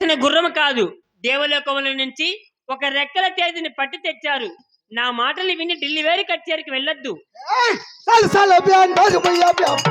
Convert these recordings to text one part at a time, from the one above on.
చిన్న గుర్రం కాదు. దేవలోకముల నుంచి ఒక రెక్కల తేదీని పట్టి తెచ్చారు. నా మాటలు విని ఢిల్లీ వేరి కచేరికి వెళ్ళొద్దు. ఏయ్, చాలు చాలు అభియాన్ బాగు పోయి అభియాన్.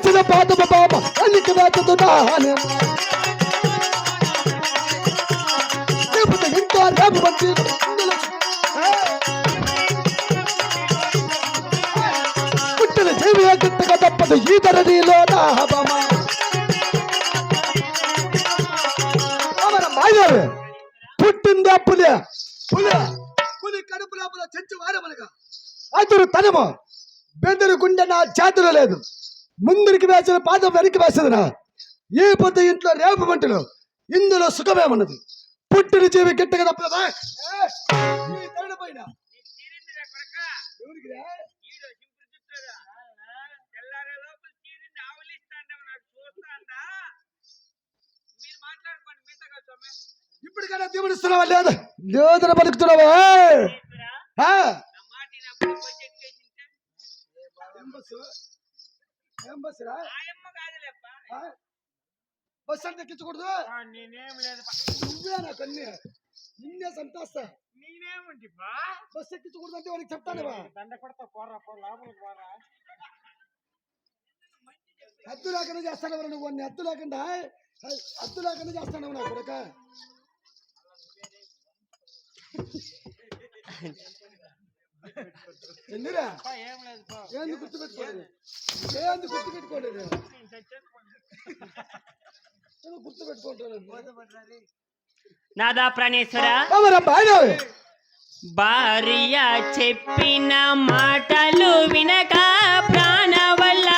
కాచులు అతనికి బాబ అన్నికి వేస్తున్నా ఇంకా రేపు వచ్చి పుట్టిన జీవి తప్పదు ఈ ధరణిలో నా హబమ మాయారు పుట్టింది పులి. పులి పులి కడుపు లోపల చెంచు వారమనగా అతడు తనము బెదరు గుండె నా చేతిలో లేదు. ముందురికి వేసిన పాదం వెనక్కి వేసదునా ఈ పొద్దు ఇంట్లో రేపు మంటలు ఇందులో సుఖమేమన్నది? పుట్టిన జీవి గట్టిగా తప్పదా ఏ? ఇప్పటికైనా దేవుడిస్తున్నావా లేదా. లేదని పలుకుతున్నావా ఆ? ఏం బస్సురా? ఆ? బస్సు అంటే ఎక్కించకూడదు? నేనేం లేదు నువ్వేనా కన్నీ? నిన్నే సంతాస్తా నేనేముంటి బస్సు ఎక్కించకూడదు అంటే వాడికి చెప్తానువా దండ కొడతా పోరా పో లోపలికి పోరా. హద్దు లేకుండా చేస్తాను నువ్వు? అన్ని హద్దు లేకుండా హద్దు లేకుండా చేస్తాను నా కొడుక? ఎందురా ఏం లేదు పో. ఏంది గుర్తు పెట్టుకోలేదు ఏంది గుర్తు పెట్టుకోలేదు నేను గుర్తు పెట్టుకుంటాను నాదా ప్రాణేశ్వర? భార్య చెప్పిన మాటలు వినక ప్రాణ వల్ల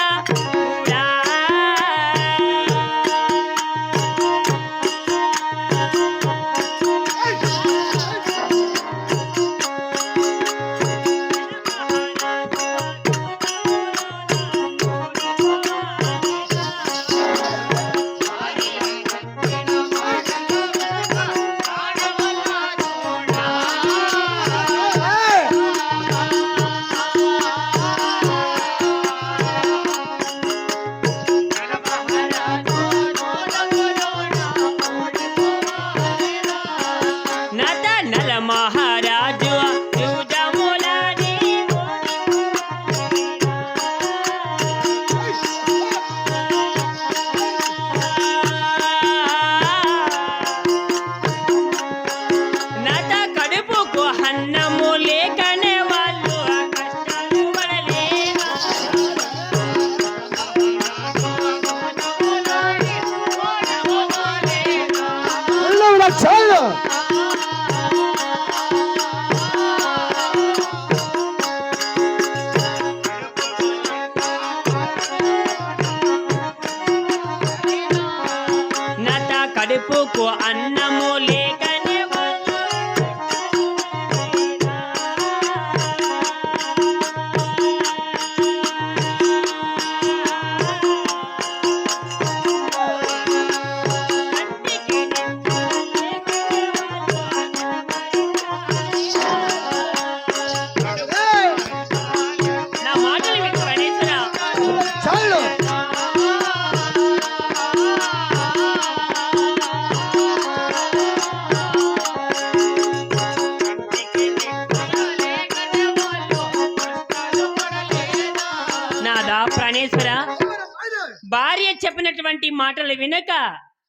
మాటలు వినక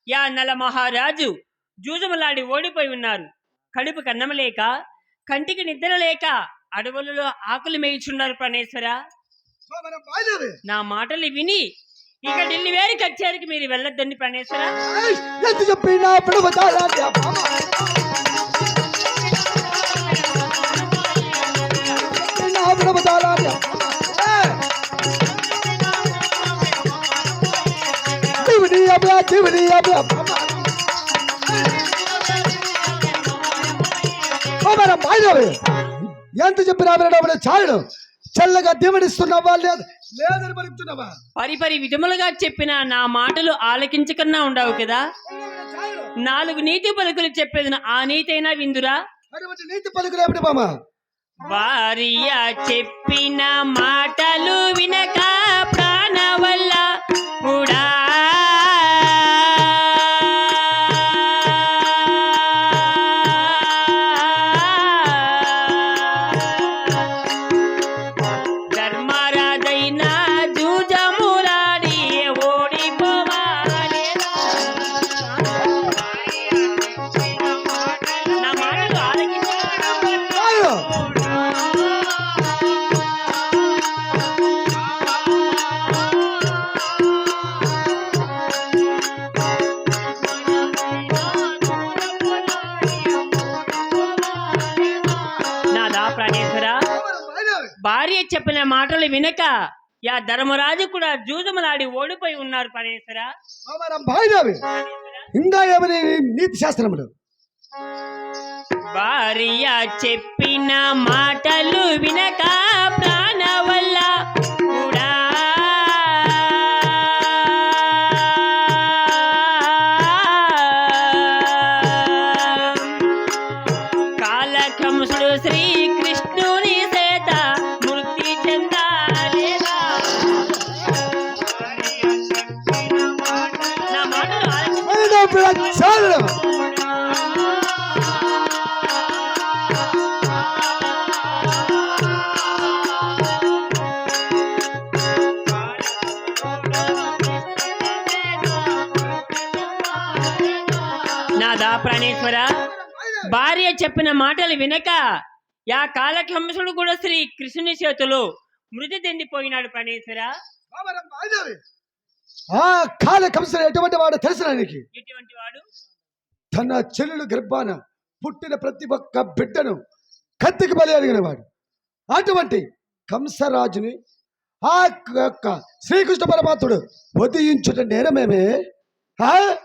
యా నల మహారాజు జూజములాడి ఓడిపోయి ఉన్నారు. కడుపు కన్నమలేక కంటికి నిద్ర లేక అడవులలో ఆకులు మేయుచున్నారు ప్రణేశ్వర. నా మాటలు విని ఇక ఢిల్లీ వేరి కచేరికి మీరు వెళ్ళొద్దండి ప్రాణేశ్వర. చెప్పినా ఎంత చెప్పినా వినడం చాలు చల్లగా దేవుడిస్తున్నావా లేదు లేదని పలుకుతున్నావా పరిపరి విధములుగా చెప్పిన నా మాటలు ఆలకించకన్నా ఉండవు కదా. నాలుగు నీతి పలుకులు చెప్పేది ఆ నీతి అయినా విందురా? అటువంటి నీతి పలుకులు ఏమిటి మామ? భార్య చెప్పిన మాటలు వినక చెప్పిన మాటలు వినక యా ధర్మరాజు కూడా జూజములాడి ఓడిపోయి ఉన్నారు. ఇంకా ఏమని నీతి శాస్త్రములు భార్య చెప్పిన మాటలు వినక ప్రాణ చెప్పిన మాటలు వినక యా కాలకంసుడు కూడా శ్రీ కృష్ణుని చేతిలో మృతి చెందిపోయినాడు ప్రాణేశ్వర సోమరం బయలుదేరు. ఆ కాల కంసుడు ఎటువంటి వాడు తెలుసు ఎటువంటి వాడు? తన చెల్లెలు గర్భాన పుట్టిన ప్రతి ఒక్క బిడ్డను కత్తికి బలి అడిగిన వాడు. అటువంటి కంసరాజుని ఆ యొక్క శ్రీకృష్ణ పరమాత్ముడు వదియించుట నేరమేమే? ఆ?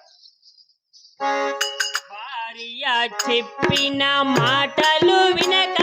భార్య చెప్పిన మాటలు వినక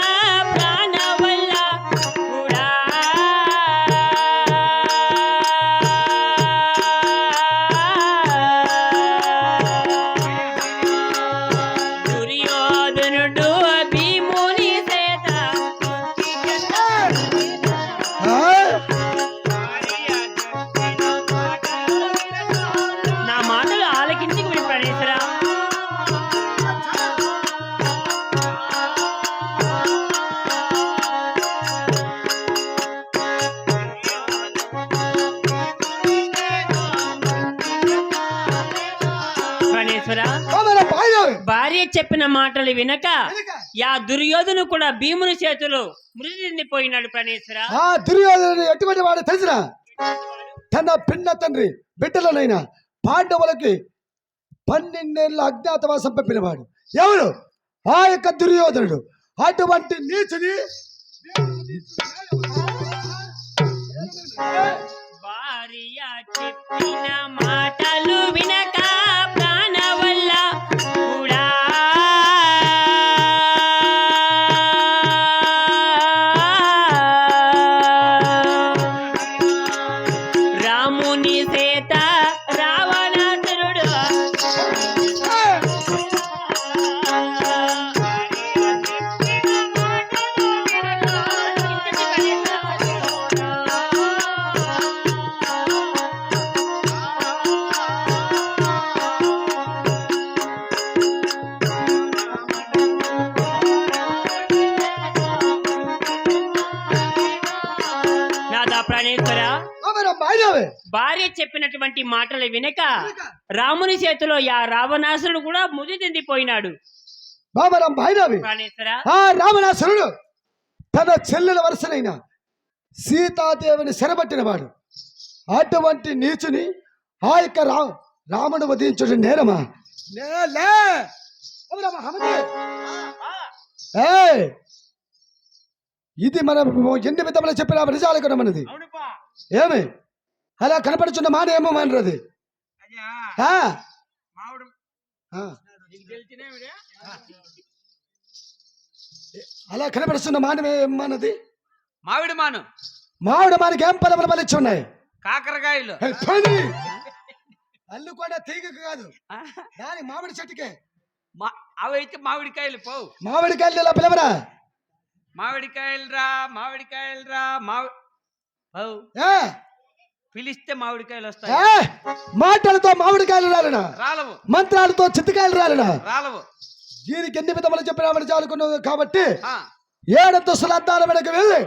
మాటలు వినక. యా దుర్యోధను కూడా భీముని చేతిలో మృతి చెందిపోయినాడు ప్రణేశ్వర ఆ దుర్యోధనుడు ఎటువంటి వాడు తెలిసిన? తన పిన్న తండ్రి బిడ్డలనైనా పాండవులకి పన్నెండేళ్ళ అజ్ఞాతవాసం పంపినవాడు. ఎవరు? ఆ యొక్క దుర్యోధనుడు. అటువంటి నీచుని భార్య చెప్పిన మాటలు వినక చెప్పినటువంటి మాటలు వినక రాముని చేతిలో యా రావణాసురుడు కూడా ముది బాబరం. ప్రాణేశ్వర ఆ రావణాసురుడు తన చెల్లెల వరుసనైన సీతాదేవిని సెరబట్టినవాడు అటువంటి నీచుని ఆ యొక్క రా రాముడు వధించుడు నేరమా? లే, లే. అవునా మహమ్మద్? ఏయ్! ఇది మనం ఎన్ని విధములు చెప్పిన నిజాలు కూడా మనది ఏమి? అలా కనపడుచున్న మాట ఏమో? ఆ. అలా కనపడుతున్న మాట ఏమన్నది మావిడి మాను. మామిడి మనకి ఏం పదములు పలిచి ఉన్నాయి? కాకరకాయలు. అల్లు కూడా తీగకు కాదు. దాని మామిడి చెట్టుకే. మా- అవి అయితే మామిడికాయలు పోవు. మామిడికాయలు ఇలా పిలవరా? మామిడికాయలు రా మామిడికాయలు రా ఏ, పిలిస్తే మామిడికాయలు వస్తాయి. మాటలతో మామిడికాయలు రాలినా? రాలవు. మంత్రాలతో చింతకాయలు రాలినా? రాలవు. దీనికి ఎన్ని విధములు చెప్పినామని చాలుకున్నావు కాబట్టి ఏడంతస్తుల అద్దాల వెనక వెళ్ళి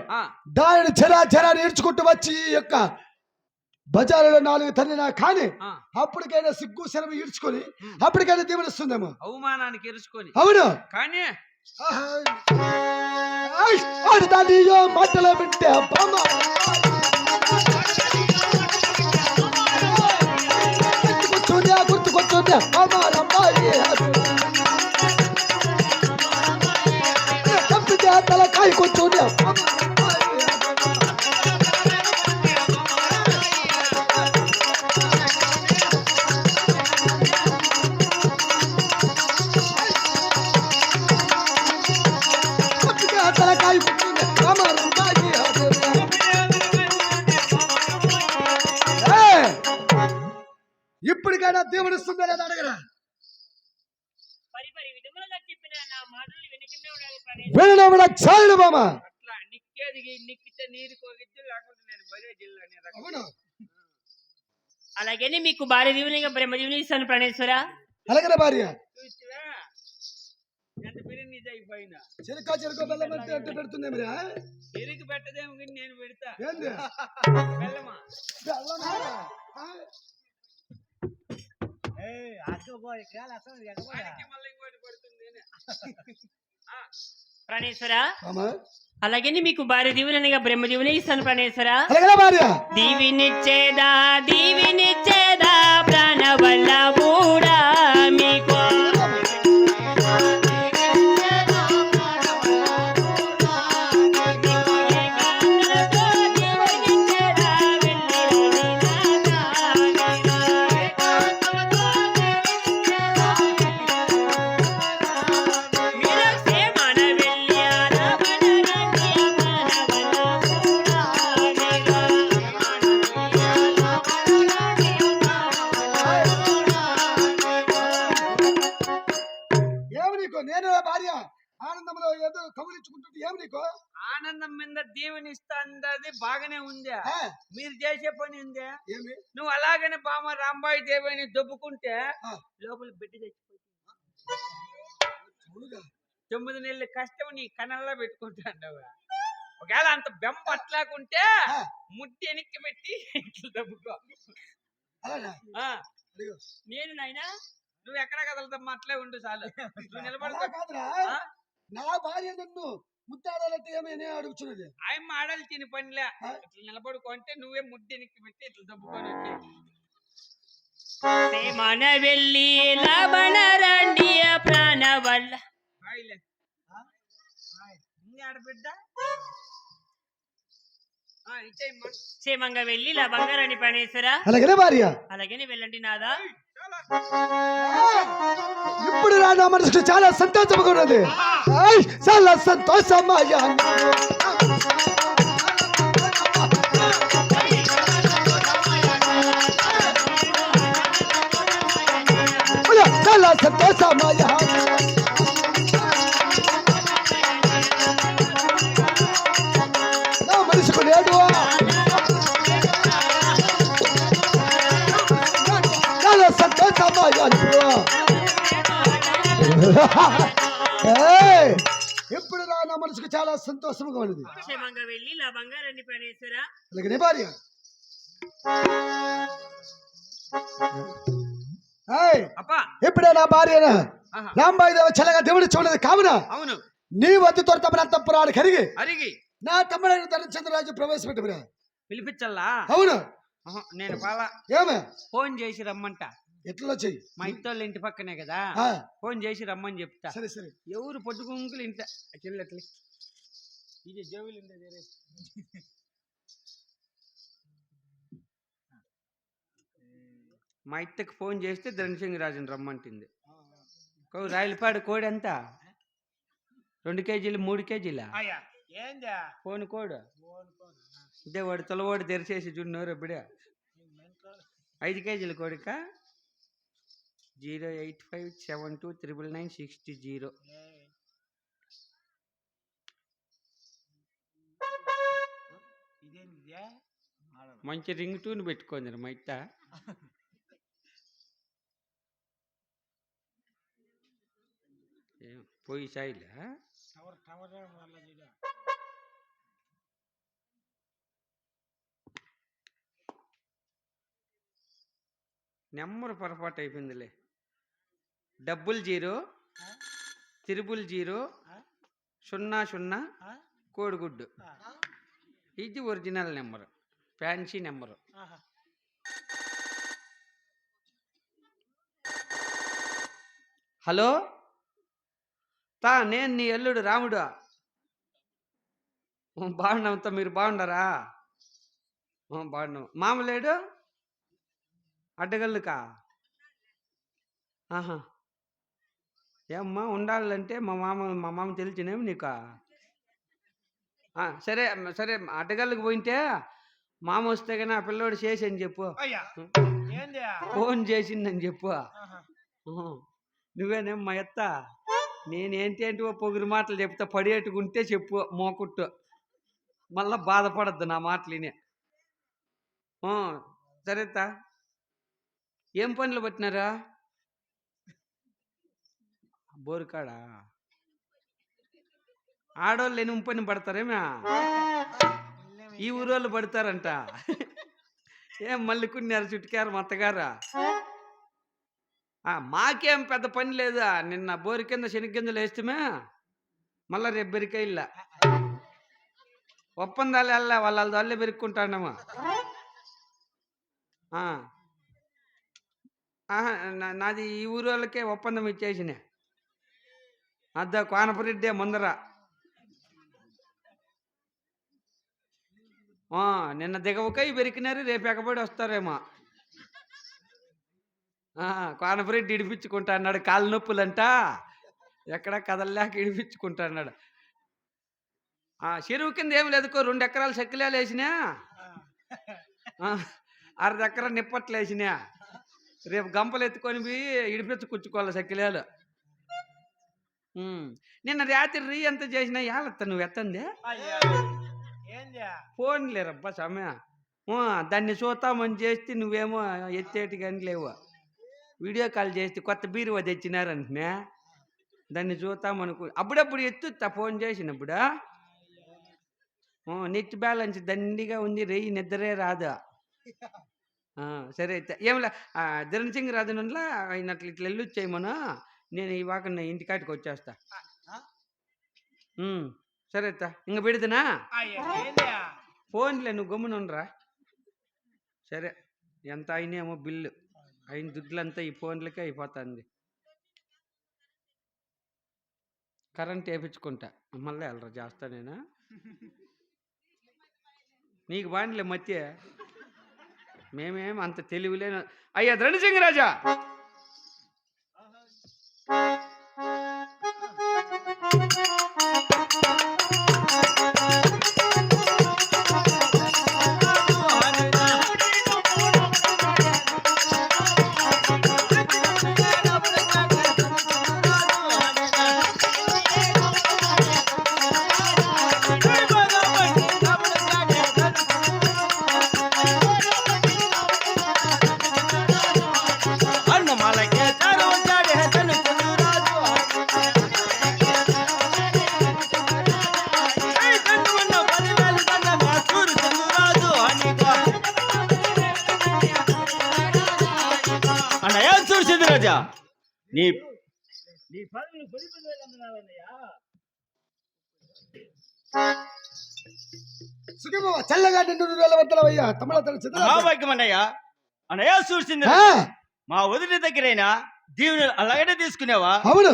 దానిని చెరా చెరా నేర్చుకుంటూ వచ్చి ఈ యొక్క బజారులో నాలుగు తన్నినా కానీ. అప్పటికైనా సిగ్గు శరం ఈడ్చుకొని అప్పటికైనా దీవెనిస్తుందేమో అవమానానికి ఎరుచుకొని. అవును. కానీ మాటలో వింటే করতো না అనే రకం. అవును. అలాగని మీకు భార్య దీవునిగా బ్రహ్మజీవుని ఇస్తాను ప్రాణేశ్వర. అలాగనే భార్య? చెరుకా చెరుకు బెల్లం అంటే పెడుతుంది మరి పెట్టదేమో నేను పెడతా. ఏంది? బెల్లమా? బెల్లమా? ఆ? వాడికి మళ్ళీ ఇంకోటి పడుతుంది అని. ఆ, ప్రాణేశ్వర? అలాగని మీకు భార్య దీవునిగా బ్రహ్మజీవుని ఇస్తాను ప్రాణేశ్వర? భార్య? దీవినిచ్చేదా దీవినిచ్చేదా ఏదో కబులించుకుంటుంటే ఏమి నీకు? ఆనందం మీద దీవెని ఇస్తాంది బాగానే ఉందా? మీరు చేసే పని ఉందా? ఏమి? నువ్వు అలాగనే బామ్మ రాంబాయి దేవిని దొబ్బుకుంటే. లోపల బిడ్డ చచ్చిపోతుంది. తొమ్మిది నెలల కష్టం నీ కనల్లో పెట్టుకుంటాండవు ఒకవేళ అంత బెంబ అట్లాకుంటే. ముట్టి వెనక్కి పెట్టి ఇట్లా దబ్బుకో. నేను నాయనా నువ్వు ఎక్కడ కదలదమ్మా? అట్లే ఉండు చాలు. నువ్వు నిలబడతా? నా భార్య నన్ను ముద్దాడాలంటే ఏమి నేను అడుగుతున్నది. ఆయమ్మ ఆడలు తిని పనిలే? ఇట్లా నిలబడుకో అంటే నువ్వే వెనక్కి పెట్టి ఇట్లా దబ్బుకొని వచ్చి. మన వెళ్ళి లవణ రండి ప్రాణ వల్ల. ఆడబిడ్డ? క్షేమంగా వెళ్ళి ఇలా బంగారాన్ని ప్రాణేశ్వర అలాగనే భార్య? అలాగని వెళ్ళండి నాదా. ఇప్పుడు రాధా మనసుకు చాలా సంతోషంగా ఉన్నది. చాలా సంతోషమయ్యా. అయ్యా, చాలా సంతోషమయ్యా. ఏయ్! ఇప్పుడు రా నా మనసుకు చాలా సంతోషంగా ఉన్నది. క్షేమంగా వెళ్ళి ఇలా బంగారాన్ని అలాగనే భార్య. ఏయ్! అప్పా! ఇప్పుడే నా భార్యన ఆహా. రాంబాయి దేవ చల్లగా దేవుడు చూడలేదు కావున అవును. నీ వద్ద తొరతమనంత పురాణ కరిగి అరిగి. నా తమ్ముడైన ధనచంద్రరాజు ప్రవేశపెట్టబరా పిలిపించల్లా? అవును. నేను పాలా. ఏమే? ఫోన్ చేసి రమ్మంట. ఎట్లా చెయ్యి? మా ఇంటోళ్ళ ఇంటి పక్కనే కదా. ఫోన్ చేసి రమ్మని చెప్తా. సరే సరే. ఎవరు పొద్దుగుంకులు ఇంట చెల్లెట్లే ఇది జోవిలు ఉండేది రే. మా ఇత్తకి ఫోన్ చేస్తే ధనసింగ్ రాజుని రమ్మంటుంది కౌ రాయలపాడు కోడి ఎంత? రెండు కేజీలు మూడు కేజీలా? Phone code. ఇదే వాడు తొలవాడు తెరిచేసి చూడన్నారు ఇప్పుడే ఐదు కేజీల కోడిక? Zero eight five seven two triple nine sixty zero. మంచి రింగ్ టూన్ పెట్టుకుంది మైట పోయి సాయిలా? నెంబర్ పొరపాటు అయిపోయిందిలే. డబ్బుల్ జీరో త్రిబుల్ జీరో సున్నా సున్నా కోడిగుడ్డు. ఇది original number fancy number. Hello? తా నేను నీ అల్లుడు రాముడు? బాగున్నాంతా మీరు బాగున్నారా ఆ, బాగున్నాం మామలేడు అడ్డగల్లుకా? ఆహా. ఏమ్మా ఉండాలంటే మా మామ మా మామ తెలిసినేమి నీకు? సరే సరే అడ్డగల్లుకు పోయింటే మామ వస్తే కానీ ఆ పిల్లోడు చేసి అని చెప్పు ఫోన్ చేసిందని చెప్పు. నువ్వేనేం మా ఎత్త? నేనేంటి ఏంటి ఓ పొగిరి మాటలు చెప్తా పడేట్టుకుంటే చెప్పు మోకుట్టు. మళ్ళా బాధపడద్దు నా మాటలు విని. ఆ, సరేతా ఏం పనులు పట్టినారా? బోరుకాడా ఆడోళ్ళు ఎన్ని పని పడతారేమే. ఈ ఊరోళ్ళు పడతారంట. ఏం మళ్ళీ కున్నారు చుట్టుకారు మా అత్తగారా? మాకేం పెద్ద పని లేదా? నిన్న బోరి కింద శనిగింజలు వేస్తమే మళ్ళా రేపు ఒప్పందాలు వెళ్ళా వాళ్ళ వాళ్ళే బెరుక్కుంటాడమ్మా నాది ఈ ఊరు వాళ్ళకే ఒప్పందం ఇచ్చేసినా. అద్ద కోనపరెడ్డే ముందర. నిన్న దిగవకై బెరికినారు రేపు ఎగబడి వస్తారేమో. కోనపరెడ్డి ఇడిపించుకుంటా అన్నాడు కాలు నొప్పులంట. ఎక్కడ కదల్లేక ఇడిపించుకుంటా అన్నాడు. చెరువు కింద ఏం లేదుకో రెండు ఎకరాలు చెక్కలేలు వేసినా. ఆ, అర్ధ ఎకరా నిప్పట్లు వేసినా. రేపు గంపలు ఎత్తుకొని పోయి ఇడిపించి కుచ్చుకోవాలి నిన్న రాత్రి రీ ఎంత చేసినా ఏలత్త నువ్వు ఎత్తందే? ఫోన్ లేరబ్బా సమయ దాన్ని చూస్తామని చేస్తే నువ్వేమో ఎత్తేటి కానీ లేవు. వీడియో కాల్ చేస్తే కొత్త బీరువా తెచ్చినారంటున్నా దాన్ని చూస్తామనుకో అప్పుడప్పుడు ఎత్తుతా ఫోన్ చేసినప్పుడు. నెట్ బ్యాలెన్స్ దండిగా ఉంది రెయ్యి నిద్రే రాదు? సరే అయితే. ఏమిలా ధరణ్ సింగ్ రాజనులా అయినట్లు ఇట్లా వెళ్ళొచ్చేయమను? నేను ఈ వాక ఇంటికాటికి వచ్చేస్తా. సరే అత్త ఇంక ఏంది ఫోన్లే నువ్వు గమ్మునుండ్రా. సరే ఎంత అయినేమో బిల్లు. అయిన దుడ్లంతా ఈ ఫోన్లకే అయిపోతుంది. కరెంట్ వేయించుకుంటా మళ్ళీ వెళ్ళరా చేస్తా నేను? నీకు బాండ్లే మధ్య. మేమేం అంత తెలివిలేను అయ్యా రణసింగ్ నీ నీ పనులు పది పదివేలు అందున్నావన్నయ్యా సుఖమో చల్లగా నిండు వేల వద్దలవయ్యా తమిళ మహాభాగ్యం అన్నయ్య అన్నయ్య చూసింది మా వదిలి దగ్గరైనా దీవుని అలాగనే తీసుకునేవా? అవును.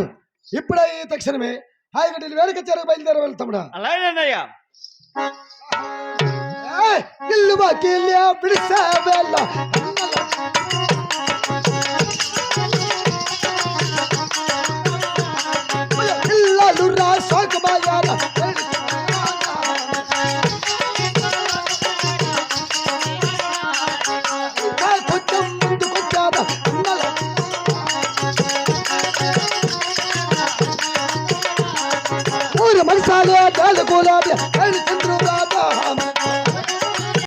ఇప్పుడే ఈ తక్షణమే హాయిగా నేను వేడుక చెరువు బయలుదేరి వెళ్తాముడా అలాగే అన్నయ్య ఇల్లు వాకిల్య పిడిసే వేళ लाले दल बाबा हम